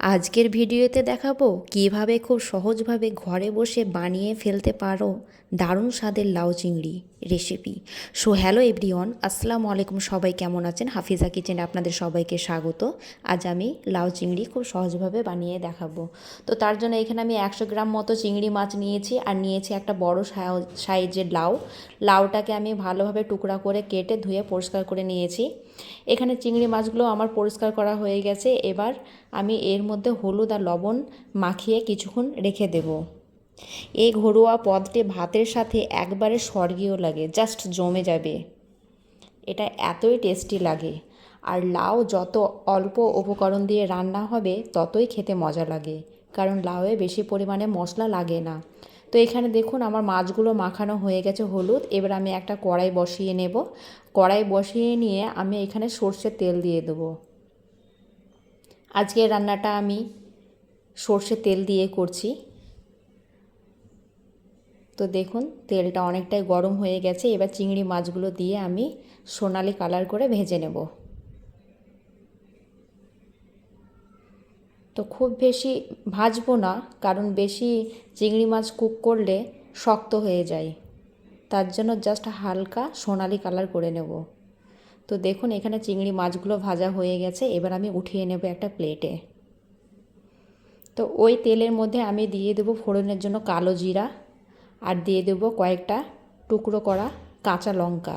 আজকের ভিডিওতে দেখাবো কীভাবে খুব সহজভাবে ঘরে বসে বানিয়ে ফেলতে পারো। দারুণ স্বাদের লাউ চিংড়ি রেসিপি সো হ্যালো এভরিওয়ান আসসালামু আলাইকুম সবাই, কেমন আছেন? হাফিজা কিচেনে আপনাদের সবাইকে স্বাগত। আজ আমি লাউ চিংড়ি খুব সহজভাবে বানিয়ে দেখাবো। তো তার জন্য এখানে আমি একশো গ্রাম মতো চিংড়ি মাছ নিয়েছি আর নিয়েছি একটা বড় সাই- সাইজের লাউ। লাউটাকে আমি ভালোভাবে টুকরা করে কেটে ধুয়ে পরিষ্কার করে নিয়েছি। এখানে চিংড়ি মাছগুলো আমার পরিষ্কার করা হয়ে গেছে। এবার আমি এর মধ্যে হলুদ আর লবণ মাখিয়ে কিছুক্ষণ রেখে দেব। এই ঘরোয়া পদটি ভাতের সাথে একবারে স্বর্গীয় লাগে জাস্ট জমে যাবে। এটা এতই টেস্টি লাগে। আর লাউ যত অল্প উপকরণ দিয়ে রান্না হবে, ততই খেতে মজা লাগে। কারণ লাউয়ে বেশি পরিমাণে মশলা লাগে না। তো এখানে দেখুন, আমার মাছগুলো মাখানো হয়ে গেছে হলুদ। এবার আমি একটা কড়াই বসিয়ে নেব। কড়াই বসিয়ে নিয়ে আমি এখানে সর্ষের তেল দিয়ে দেবো। আজকে রান্নাটা আমি সর্ষের তেল দিয়ে করছি। তো দেখুন, তেলটা অনেকটাই গরম হয়ে গেছে। এবার চিংড়ি মাছগুলো দিয়ে আমি সোনালি কালার করে ভেজে নেব। তো খুব বেশি ভাজবো না, কারণ বেশি চিংড়ি মাছ কুক করলে শক্ত হয়ে যায়। তার জন্য জাস্ট হালকা সোনালি কালার করে নেব। তো দেখুন, এখানে চিংড়ি মাছগুলো ভাজা হয়ে গেছে। এবার আমি উঠিয়ে নেব একটা প্লেটে। তো ওই তেলের মধ্যে আমি দিয়ে দেবো ফোড়নের জন্য কালো জিরা। আর দিয়ে দেব কয়েকটা টুকরো করা কাঁচা লঙ্কা।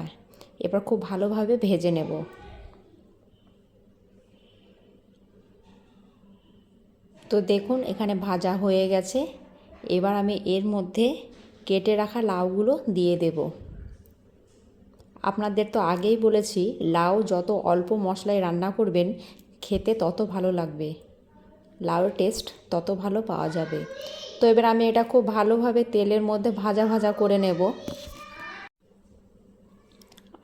এবার খুব ভালোভাবে ভেজে নেব। তো দেখুন, এখানে ভাজা হয়ে গেছে। এবার আমি এর মধ্যে কেটে রাখা লাউগুলো দিয়ে দেব। আপনাদের তো আগেই বলেছি, লাউ যত অল্প মশলায় রান্না করবেন, খেতে তত ভালো লাগবে। লাউয়ের টেস্ট তত ভালো পাওয়া যাবে। তো এবার আমি এটা খুব ভালোভাবে তেলের মধ্যে ভাজা ভাজা করে নেব।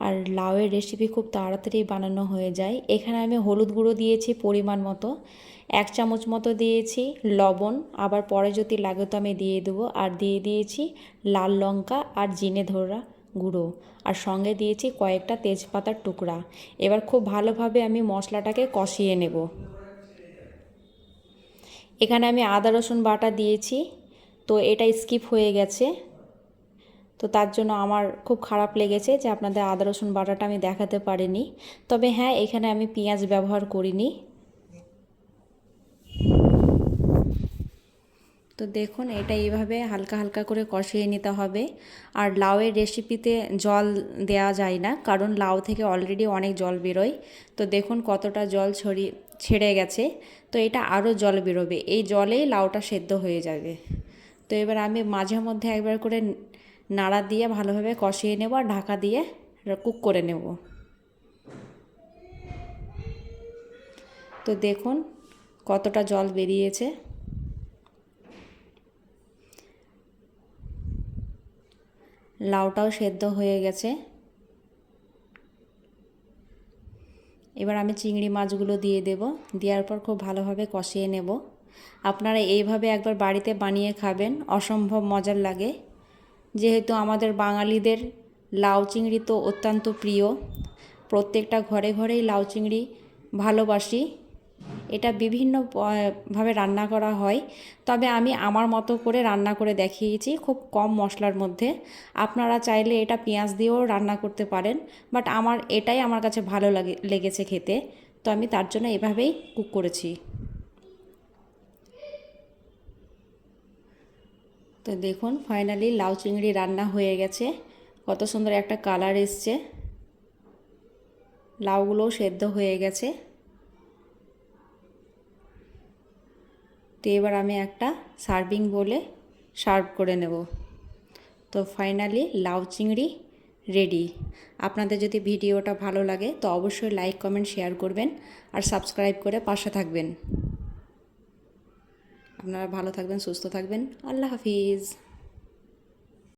আর লাউয়ের রেসিপি খুব তাড়াতাড়ি বানানো হয়ে যায়। এখানে আমি হলুদ গুঁড়ো দিয়েছি পরিমাণ মতো। এক চামচ মতো দিয়েছি লবণ। আবার পরে যদি লাগে তো আমি দিয়ে দেবো। আর দিয়ে দিয়েছি লাল লঙ্কা আর জিনে ধরা গুঁড়ো। আর সঙ্গে দিয়েছি কয়েকটা তেজপাতার টুকরা। এবার খুব ভালোভাবে আমি মশলাটাকে কষিয়ে নেব। এখানে আমি আদা, রসুন বাটা দিয়েছি। তো এটা স্কিপ হয়ে গেছে। তো তার জন্য আমার খুব খারাপ লেগেছে যে আপনাদের আদা, রসুন বাটাটা আমি দেখাতে পারিনি। তবে হ্যাঁ এখানে আমি পেঁয়াজ ব্যবহার করিনি। তো দেখুন, এটা এইভাবে হালকা হালকা করে কষিয়ে নিতে হবে। আর লাউয়ের রেসিপিতে জল দেওয়া যায় না, কারণ লাউ থেকে অলরেডি অনেক জল বেরোয়। তো দেখুন কতটা জল ছড়িয়ে ছেড়ে গেছে, তো এটা আরও জল বেরোবে। এই জলেই লাউটা সেদ্ধ হয়ে যাবে। তো এবার আমি মাঝে মধ্যে একবার করে নাড়া দিয়ে ভালোভাবে কষিয়ে নেব আর ঢাকা দিয়ে কুক করে নেব। তো দেখুন কতটা জল বেরিয়েছে। লাউটাও সেদ্ধ হয়ে গেছে। এবার আমি চিংড়ি মাছগুলো দিয়ে দেব। দেওয়ার পর খুব ভালোভাবে কষিয়ে নেব। আপনারা এইভাবে একবার বাড়িতে বানিয়ে খাবেন, অসম্ভব মজার লাগে। যেহেতু আমাদের বাঙালিদের লাউ চিংড়ি তো অত্যন্ত প্রিয়। প্রত্যেকটা ঘরে ঘরেই লাউ চিংড়ি ভালোবাসি। এটা বিভিন্ন ভাবে রান্না করা হয়। তবে আমি আমার মতো করে রান্না করে দেখিয়েছি খুব কম মশলার মধ্যে। আপনারা চাইলে এটা পেঁয়াজ দিয়েও রান্না করতে পারেন বাট আমার, এটাই আমার কাছে ভালো লাগে, লেগেছে খেতে। তো আমি তার জন্য এভাবেই কুক করেছি। তো দেখুন ফাইনালি লাউ চিংড়ি রান্না হয়ে গেছে। কত সুন্দর একটা কালার এসছে। লাউগুলোও সেদ্ধ হয়ে গেছে। তো এবার আমি একটা সার্ভিং বলে সার্ভ করে নেব। তো ফাইনালি লাউ চিংড়ি রেডি। আপনাদের যদি ভিডিওটা ভালো লাগে তো অবশ্যই লাইক, কমেন্ট, শেয়ার করবেন আর সাবস্ক্রাইব করে পাশে থাকবেন। আপনারা ভালো থাকবেন, সুস্থ থাকবেন। আল্লাহ হাফিজ।